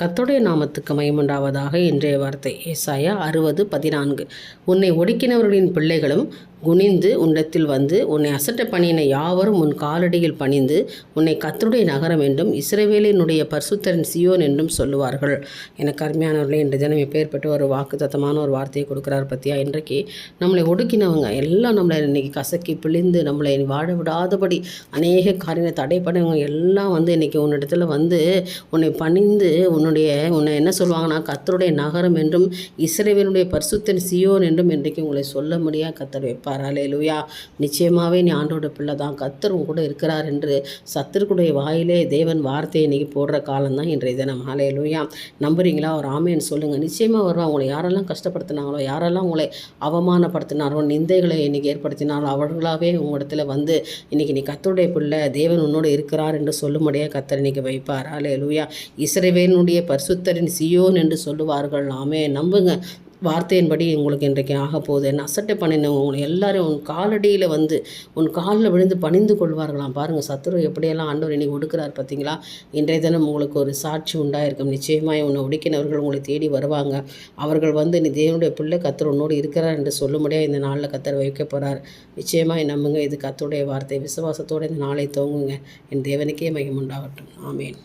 கர்த்தருடைய நாமத்துக்கு மயமுண்டாவதாக இன்றைய வார்த்தை. ஏசாயா அறுபது பதினான்கு. உன்னை ஒடுக்கினவர்களின் பிள்ளைகளும் குனிந்து உன்னிடத்தில் வந்து உன்னை அசட்ட பண்ணின யாவரும் உன் காலடியில் பணிந்து உன்னை கத்தருடைய நகரம் என்றும் இஸ்ரேவேலினுடைய பரிசுத்தரின் சியோன் என்றும் சொல்லுவார்கள். எனக்கு அருமையானவர்களே இன்று தினம் எப்பேற்பட்ட ஒரு வாக்குத்தத்தமான ஒரு வார்த்தையை கொடுக்குறார் பற்றியா இன்றைக்கு நம்மளை ஒடுக்கினவங்க எல்லாம் நம்மளை இன்னைக்கு கசக்கி பிழிந்து நம்மளை வாழ விடாதபடி அநேக காரியங்களை தடை பண்ணவங்க எல்லாம் வந்து இன்றைக்கி உன்னிடத்தில் வந்து உன்னை பணிந்து உன்னுடைய உன்னை என்ன சொல்லுவாங்கன்னா கத்தருடைய நகரம் என்றும் இஸ்ரேவேலுடைய பரிசுத்தன் சியோன் என்றும் இன்றைக்கு உங்களை சொல்ல முடியாது. கத்தர் வைப்பார். அலையலுயா நிச்சயமாகவே நீ ஆண்டோட பிள்ளை தான் கத்தரும் உன் கூட இருக்கிறார் என்று சத்திருக்குடைய வாயிலே தேவன் வார்த்தையை இன்னைக்கு போடுற காலம்தான் இன்றைய தினம். அலையலுயா நம்புறீங்களா? ஒரு ஆமேன்னு சொல்லுங்கள் நிச்சயமாக வருவா உங்களை யாரெல்லாம் கஷ்டப்படுத்தினாங்களோ யாரெல்லாம் உங்களை அவமானப்படுத்தினாரோ நிந்தைகளை இன்னைக்கு ஏற்படுத்தினாரோ அவர்களாகவே உங்களிடத்துல வந்து இன்னைக்கு நீ கத்தருடைய பிள்ளை தேவன் உன்னோடு இருக்கிறார் என்று சொல்லும்படியாக கத்தர் இன்னைக்கு வைப்பார். அலையலுயா இசைவேனுடைய பரிசுத்தரின் சியோன் என்று சொல்லுவார்கள். ஆமே நம்புங்க. வார்த்தையின்படி உங்களுக்கு இன்றைக்கு ஆக போகுது. என்ன அசட்டை பண்ணினவங்க உங்களை எல்லாரும் உன் காலடியில் வந்து உன் காலில் விழுந்து பணிந்து கொள்வார்களாம். பாருங்கள் சத்துரு எப்படியெல்லாம் ஆண்டவர் இன்னைக்கு ஒடுக்கிறார் பார்த்தீங்களா? இன்றைய தினம் உங்களுக்கு ஒரு சாட்சி உண்டாயிருக்கும். நிச்சயமாக உன்னை ஒடுக்கினவர்கள் உங்களை தேடி வருவாங்க. அவர்கள் வந்து நீ தேவனுடைய பிள்ளை கத்தர் உன்னோடு இருக்கிறார் என்று சொல்லும்படியாக இந்த நாளில் கத்தர் வைக்க போகிறார் நிச்சயமாக நம்புங்க இது கத்தருடைய வார்த்தை. விசுவாசத்தோடு இந்த நாளை தோங்குங்க என் தேவனுக்கே மகிமுண்டாகட்டும் ஆமேன்.